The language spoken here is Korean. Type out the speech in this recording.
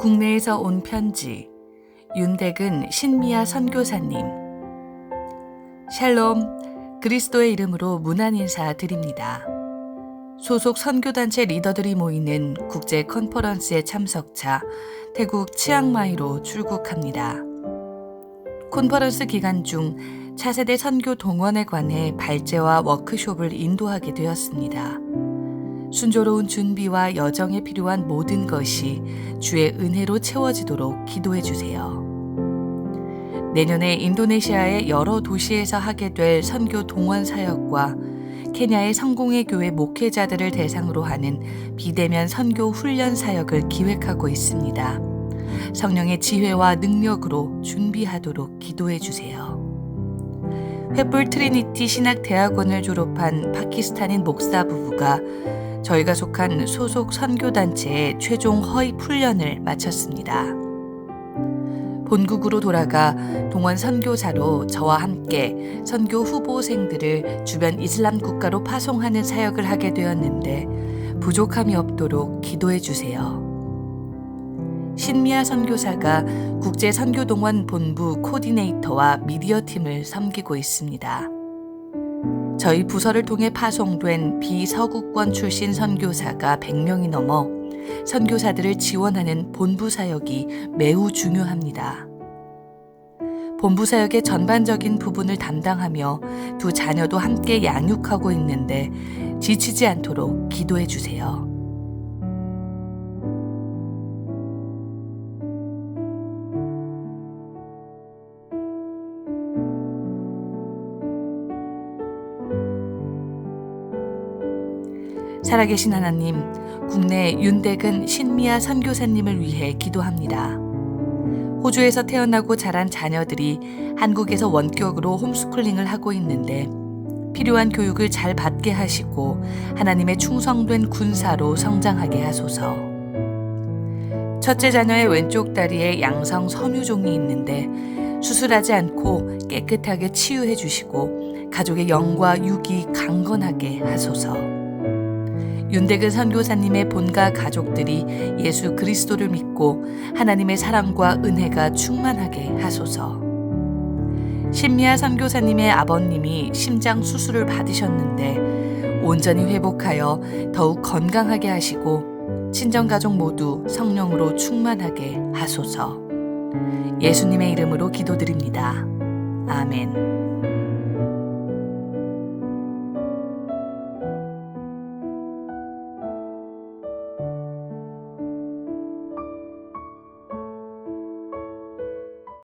국내에서 온 편지 윤택은 신미아 선교사님 샬롬 그리스도의 이름으로 문안 인사 드립니다. 소속 선교단체 리더들이 모이는 국제 컨퍼런스의 참석차 태국 치앙마이로 출국합니다. 컨퍼런스 기간 중 차세대 선교 동원에 관해 발제와 워크숍을 인도하게 되었습니다. 순조로운 준비와 여정에 필요한 모든 것이 주의 은혜로 채워지도록 기도해 주세요. 내년에 인도네시아의 여러 도시에서 하게 될 선교 동원 사역과 케냐의 성공의 교회 목회자들을 대상으로 하는 비대면 선교 훈련 사역을 기획하고 있습니다. 성령의 지혜와 능력으로 준비하도록 기도해 주세요. 횃불 트리니티 신학대학원을 졸업한 파키스탄인 목사 부부가 저희가 속한 소속 선교단체의 최종 허위 훈련을 마쳤습니다. 본국으로 돌아가 동원 선교사로 저와 함께 선교 후보생들을 주변 이슬람 국가로 파송하는 사역을 하게 되었는데 부족함이 없도록 기도해 주세요. 신미아 선교사가 국제 선교동원 본부 코디네이터와 미디어 팀을 섬기고 있습니다. 저희 부서를 통해 파송된 비서구권 출신 선교사가 100명이 넘어 선교사들을 지원하는 본부 사역이 매우 중요합니다. 본부 사역의 전반적인 부분을 담당하며 두 자녀도 함께 양육하고 있는데 지치지 않도록 기도해 주세요. 살아계신 하나님, 국내 윤대근 신미아 선교사님을 위해 기도합니다. 호주에서 태어나고 자란 자녀들이 한국에서 원격으로 홈스쿨링을 하고 있는데 필요한 교육을 잘 받게 하시고 하나님의 충성된 군사로 성장하게 하소서. 첫째 자녀의 왼쪽 다리에 양성 섬유종이 있는데 수술하지 않고 깨끗하게 치유해 주시고 가족의 영과 육이 강건하게 하소서. 윤대근 선교사님의 본가 가족들이 예수 그리스도를 믿고 하나님의 사랑과 은혜가 충만하게 하소서. 신미아 선교사님의 아버님이 심장 수술을 받으셨는데 온전히 회복하여 더욱 건강하게 하시고 친정 가족 모두 성령으로 충만하게 하소서. 예수님의 이름으로 기도드립니다. 아멘.